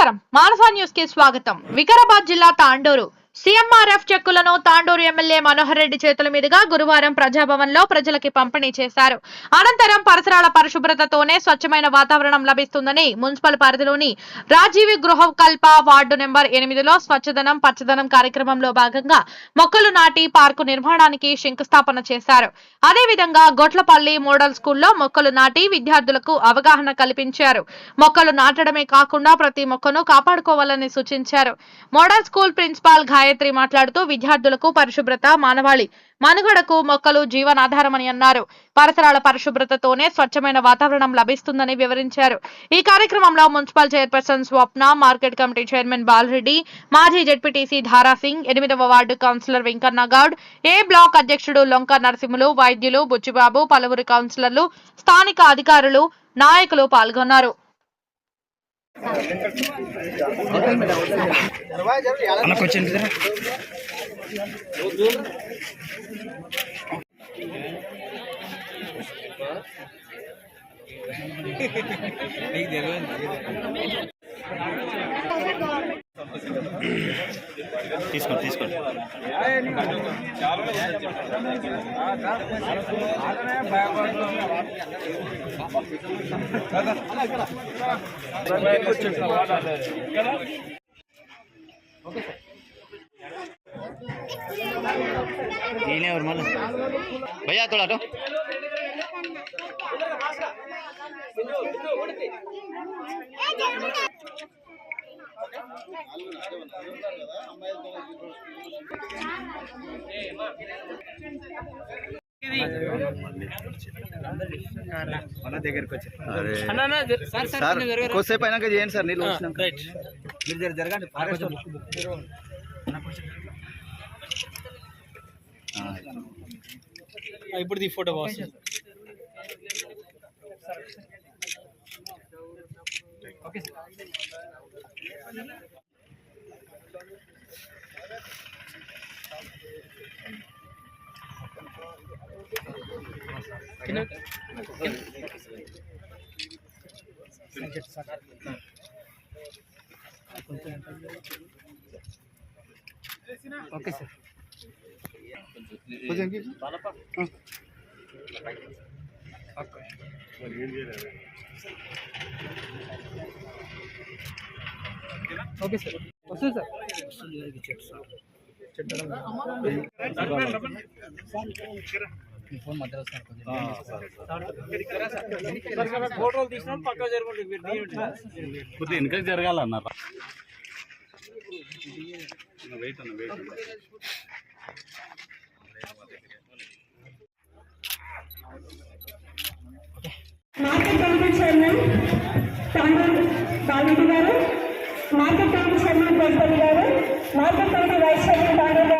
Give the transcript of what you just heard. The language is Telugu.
నమస్కారం. మానసా న్యూస్కి స్వాగతం. వికారాబాద్ జిల్లా తాండూరు. సీఎంఆర్ఎఫ్ చెక్కులను తాండూరు ఎమ్మెల్యే మనోహర్ రెడ్డి చేతుల మీదుగా గురువారం ప్రజాభవన్లో ప్రజలకి పంపిణీ చేశారు. అనంతరం పరిసరాల పరిశుభ్రతతోనే స్వచ్ఛమైన వాతావరణం లభిస్తుందని మున్సిపల్ పరిధిలోని రాజీవి గృహ కల్ప వార్డు నెంబర్ ఎనిమిదిలో స్వచ్ఛదనం పచ్చదనం కార్యక్రమంలో భాగంగా మొక్కలు నాటి పార్కు నిర్మాణానికి శంకుస్థాపన చేశారు. అదేవిధంగా గొట్లపల్లి మోడల్ స్కూల్లో మొక్కలు నాటి విద్యార్థులకు అవగాహన కల్పించారు. మొక్కలు నాటడమే కాకుండా ప్రతి మొక్కను కాపాడుకోవాలని సూచించారు. మోడల్ స్కూల్ ప్రిన్సిపాల్ గాయత్రి మాట్లాడుతూ విద్యార్థులకు పరిశుభ్రత మానవాళి మనుగడకు మొక్కలు జీవనాధారమని అన్నారు. పరిసరాల పరిశుభ్రతతోనే స్వచ్ఛమైన వాతావరణం లభిస్తుందని వివరించారు. ఈ కార్యక్రమంలో municipal chairperson Swapna market committee chairman Balareddy మాజీ జెడ్పీటీసీ ధారాసింగ్ ఎనిమిదవ ward councillor Venkanna Goud A block అధ్యక్షుడు లొంక నరసింహులు వైద్యులు బుచ్చిబాబు పలువురు కౌన్సిలర్లు స్థానిక అధికారులు నాయకులు పాల్గొన్నారు. అన్నకు వచ్చింది కదా తీసుకోండి తీసుకోండి ఈయన ఎవరు మళ్ళీ భయ్యా తోడాటో మన దగ్గరికి వచ్చి కొద్దిసేపు అయినాక చేయండి సార్ నీళ్ళు వచ్చినాక మీరు జర జరగండి ఫారెస్ట్ ఇప్పుడు ఈ ఫోటో బాగుంది ఓకే సార్ ఓకే సార్. వస్తుంది సార్. ఫోటోలు పక్క కొద్దిగా వెయిట్ అన్న wait market committee chairman Tandur Balareddy గారు. మార్కెట్ కమిటీ చైర్మన్ కోటిపల్లి గారు market committee vice chairman Tandur